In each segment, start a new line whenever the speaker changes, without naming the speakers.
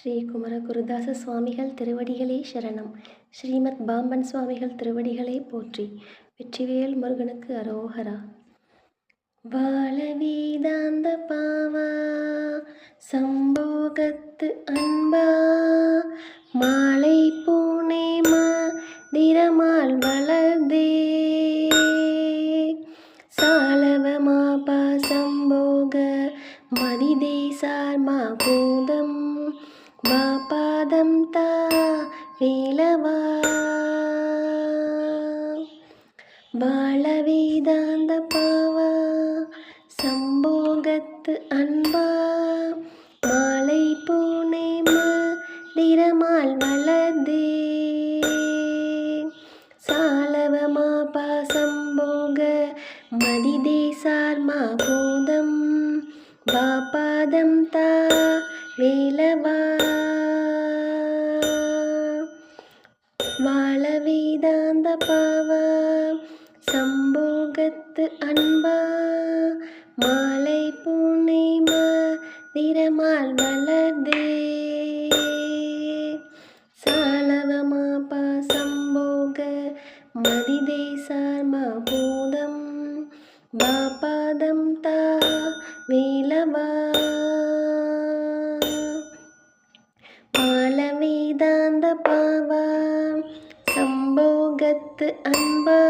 ஸ்ரீ குமர குருதாச சுவாமிகள் திருவடிகளே சரணம். ஸ்ரீமத் பாம்பன் சுவாமிகள் திருவடிகளே போற்றி. வெற்றிவேல் முருகனுக்கு அரோகரா வாழ வேதாந்த பாவா சம்போகத்து அன்பா மாலை பூனே மதிரமால் வளர்தே சாலவமா சம்போக மதிதேசார் மா பூதம் வேலவா வாழ வேதாந்த பாவா சம்போகத்து அன்பா நிறமால் மலர்ந்தே. சாலவமா பாசம்போக மதிதேசார் சார்மா பூதம். பாபாதம் தா வேலவா. பால வேதாந்த பாவா. சம்போகத்து அன்பா.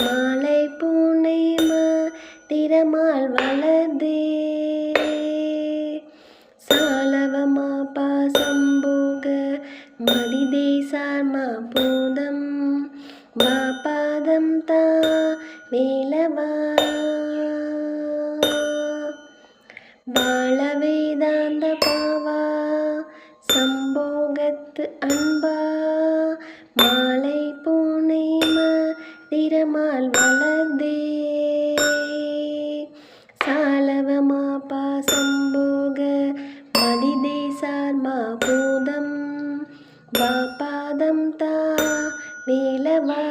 மாலை பூனை மா திறமால் வளர்தே சம்போகத்து அன்பா மாலை பூனை மதிரமால் வளர்ந்தே. சாலவமா பாசம்போக மதிதேசார் மா பூதம். பாபாதம் தா வேலவா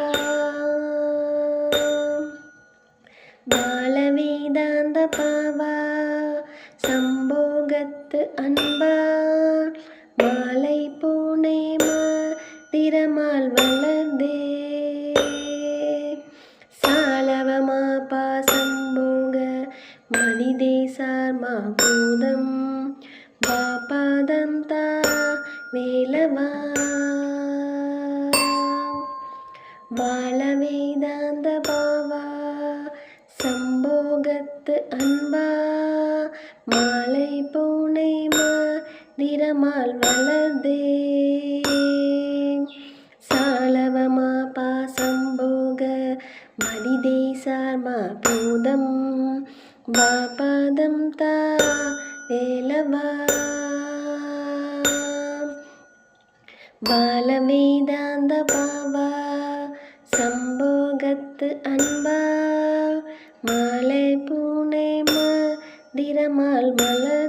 பாலவேதாந்த பாவா சம்போகத்து அன்பா. மதிரமால் வளர்ந்தே. சாலவமா பாசம்போக மதிதேசார் மா பூதம் பாபாதம் தா வேலவா. வாழ வேதாந்த பாவா சம்போகத்து அன்பா. மாலை பூனை மதிரமால் வளர்தே மதிதேசார் மா பூதம் பாபாதம் தா வேலவா. பால பாவா சம்போகத்து அன்பா. மாலை பூனை மதிரமால் மலர்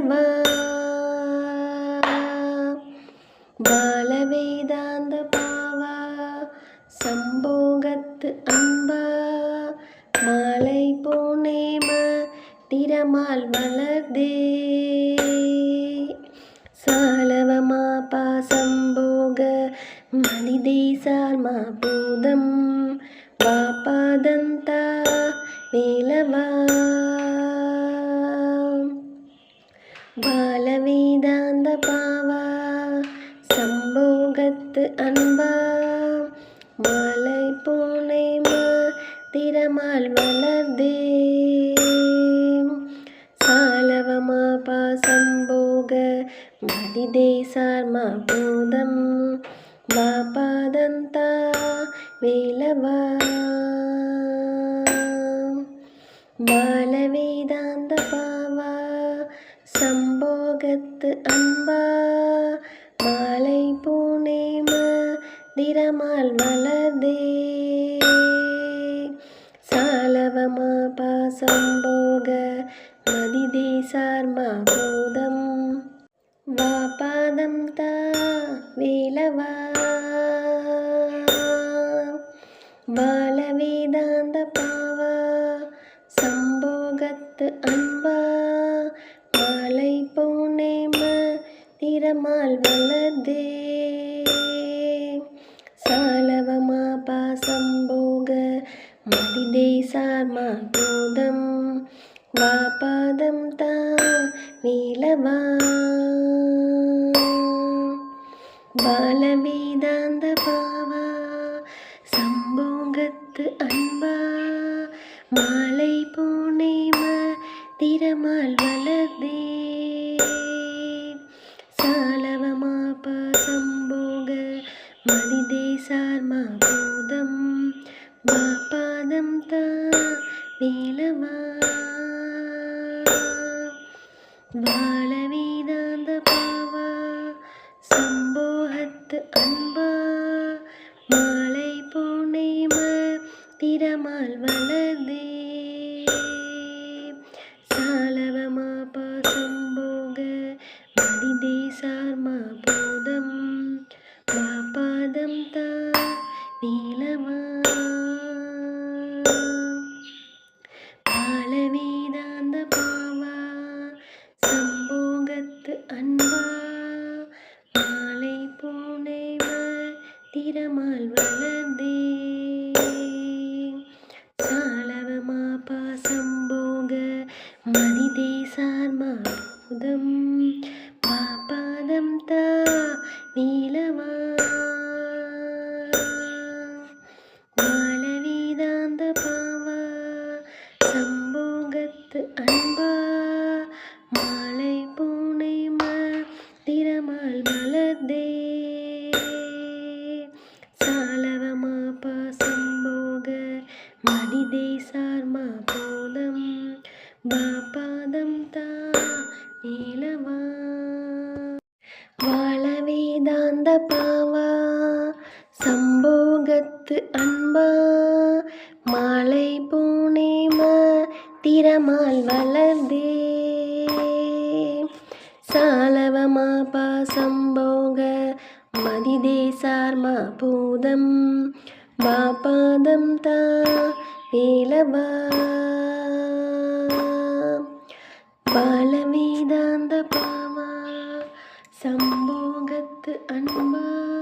வேலவா பாலவேதாந்த பாவா சம்போகத்து அம்பா மாலை பூனை மதிரமால் வளர்தே சாலவமா பாசம்போக மதிதேசார் மா பூதம் பாபாதம் தா வேலவா. மதிதேசார் மா பூதம். பாபாதம் தா வேலவா. பால பாவா சம்போகத்து அன்பா மாலை பூனே மதிரமால் வளர்தே சாலவமா பாசம்போக மதிதேசார் மா பூதம். வா பாதம் தா வேலவா வாழ வேதாந்த பாவா சம்போகத்து அன்பா. மாலை போனேம திறமால் வல்லதே சாலவமா பா சம்போக மதிதே சார்மா கோதம் வா பாதம் தா நீலவா பாலவேதாந்த பாவா சம்போங்கத்து அன்பா மாலை பூனேம திறமால் வளர்தே சாலவமா சம்போக மதிதே சார்மா போதம் வா பாதம் தா நீலவா பாலவேதாந்த மலர்தே சாலவமா பாசம்போக மதிதே சார்மா போலம் பாபாதம் தா நீலவா வாழவேதாந்த பாவா சம்போகத்து அன்பா மாலை பூனேம திறமால் வளர்தே சாலவமா பாசம்போக மதிதே சார்மா பூதம். பாபாதம் தா வேலவா பாலவேதாந்த பாவா சம்போகத்து அன்பா.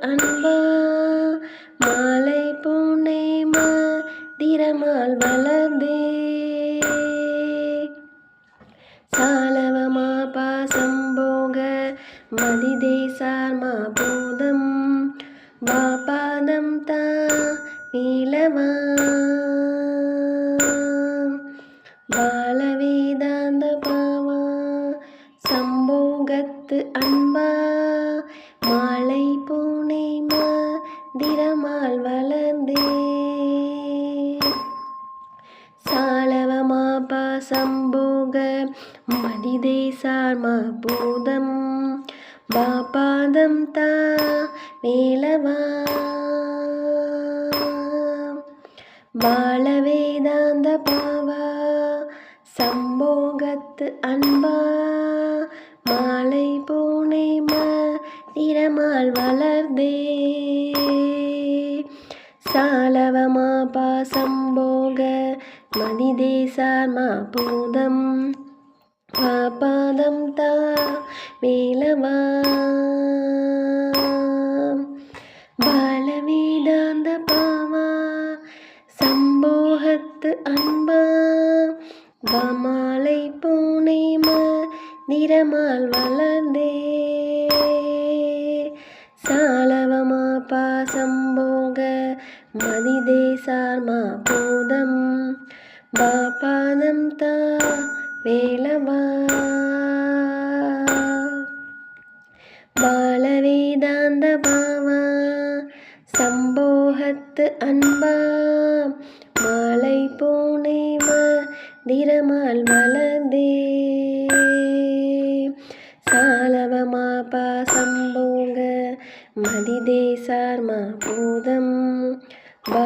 அன்பா மாலை பூனை திறமால் வளர்ந்தே. சாலவமா பாசம்போக மதிதே சார்மா பூதம். வா பாதம் தா நீலவா. வாழவேதாந்த பாவா சம்போகத்து அன்பா திறமால் வளர்ந்தே. சாலவமா பாசம்போக மதிதே சார்மா பூதம். பாபாதம் தா வேலவா. பாலவேதாந்த பாவா சம்போகத்து அன்பா. மாலை பூனை பூனேம திறமால் வளர்தே சம்போக மதிதேசார்மா போதம் பூதம் பாபாதம் தா மேலவா வேலவா பாலவேதாந்த பாவா சம்போகத்து அன்பா மாலை பூனேம திறமால் வளர்ந்தே சாலவமா பாசம்போக மதிதேசார் மா பூதம் பா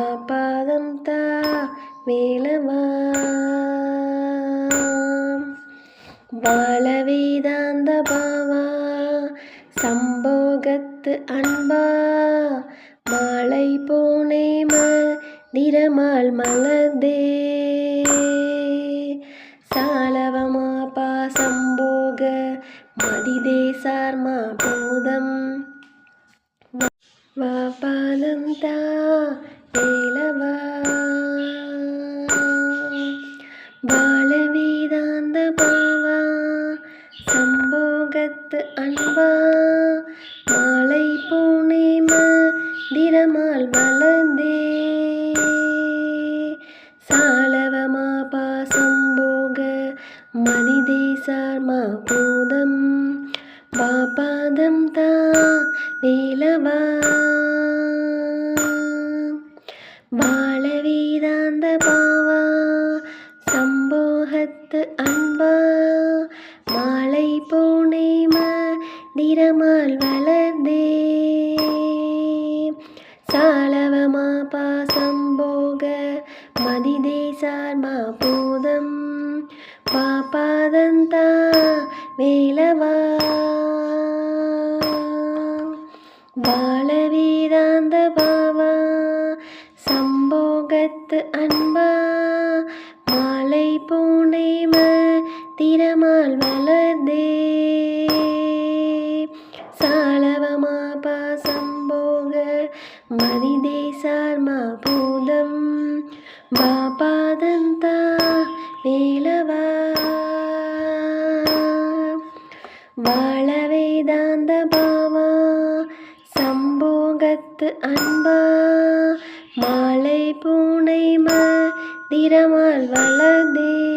சார்மா பூதம் வா பாதம் தா பாவா சம்போகத்து அன்பா. மாலை பூனேம திரமால் மலர்ந்தே சாலவமா பாசம்போக மதிதேசார் மா பூதம் பாபாதம் தா வேலவா வாழவேதாந்த பாவா சம்போகத்து அன்பா? மாலை பூனேம திரமால் வளர்ந்தே. சாலவமா பாசம்போக மதிதே சார்மா மா சாலவமா பாசம்போக மதிதே சார்மா பூதம் பாபாதந்தா வேலவா. வாழவேதாந்த பாவா சம்போகத்து அன்பா மாலை பூனை மதிரமால் வளர்ந்தே.